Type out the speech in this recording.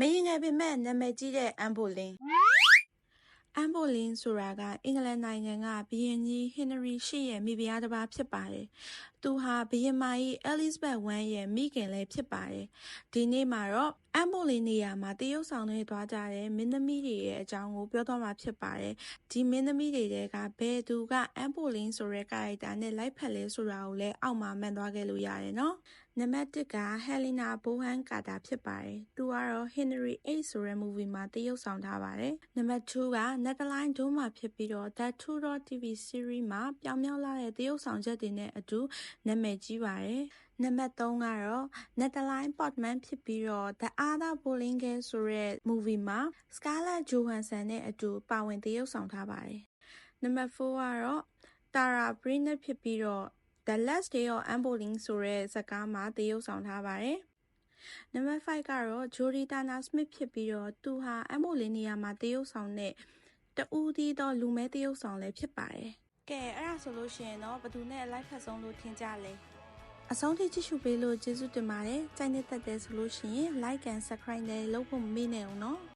မရင်ငယ်ပေမဲ့နာမည်ကြီးတဲ့အမ်ဘိုလင်းအမ်ဘိုလင်းဆိုတာကအင်္ဂလန်နိုင်ငံကဘုရင်ကြီးဟင်နရီရှစ်ရဲ့မိဖုရားတစ်ပါးဖြစ်ပါတယ်။ သူဟာဘုရင်မကြီးအဲလိဇဘက်ဝမ်ရဲ့မိခင်လည်းဖြစ်ပါတယ်။ဒီနေ့မှာတော့အမ်ဘိုလင်းနေရာမှာတရုတ်ဆောင်တွေသွားကြတဲ့မင်းသမီးတွေရဲ့အကြောင်းကိုပြောသွားမှာဖြစ်ပါတယ်။ဒီမင်းသမီးတွေတဲကဘယ်သူကအမ်ဘိုလင်းဆိုတဲ့ကာရိုက်တာနဲ့လိုက်ဖက်လဲဆိုတာကိုလည်းအောက်မှာမှန်သွားခဲ့လို့ရတယ်နော်။နံပါတ်1ကဟယ်လီနာဘိုဟန်ကာတာဖြစ်ပါတယ်။သူကတော့ Henry 8ဆိုတဲ့ movie မှာတရုတ်ဆောင်ထားပါတယ်။နံပါတ်2က Natalie ဒိုးမှာဖြစ်ပြီးတော့ That Two Door TV series မှာပြောင်မြောက်လာတဲ့တရုတ်ဆောင်ချက်တွေနဲ့အတူနာမည်ကြီးပါတယ်။နံပါတ်3ကတော့ Natalie Portman ဖြစ်ပြီးတော့ The Other Bowling Girl ဆိုတဲ့ movie မှာ Scarlett Johansson နဲ့အတူပါဝင်တရုတ်ဆောင်ထားပါတယ်။နံပါတ်4ကတော့ Tara Briner ဖြစ်ပြီးတော့ The Last Day of Amboling ဆိုတဲ့ဇာတ်ကားမှာတရုပ်ဆောင်ထားပါတယ်။နံပါတ်5ကတော့ Jodie Turner Smith ဖြစ်ပြီးတော့သူဟာ Amboling နေရာမှာတရုပ်ဆောင်တဲ့တူးသီးသောလူမဲတရုပ်ဆောင်လည်းဖြစ်ပါတယ်။ ကဲအဲ့ဒါဆိုလို့ရှိရင်တော့ဘယ်သူနဲ့ live ဖတ်ဆုံးလို့ထင်ကြလဲ။အဆုံးထိကြည့်ရှုပေးလို့ကျေးဇူးတင်ပါတယ်။ကြိုက်နေတဲ့တဲ့ဆိုလို့ရှိရင် like and subscribe နဲ့လုပ်ဖို့မမေ့နဲ့အောင်နော်။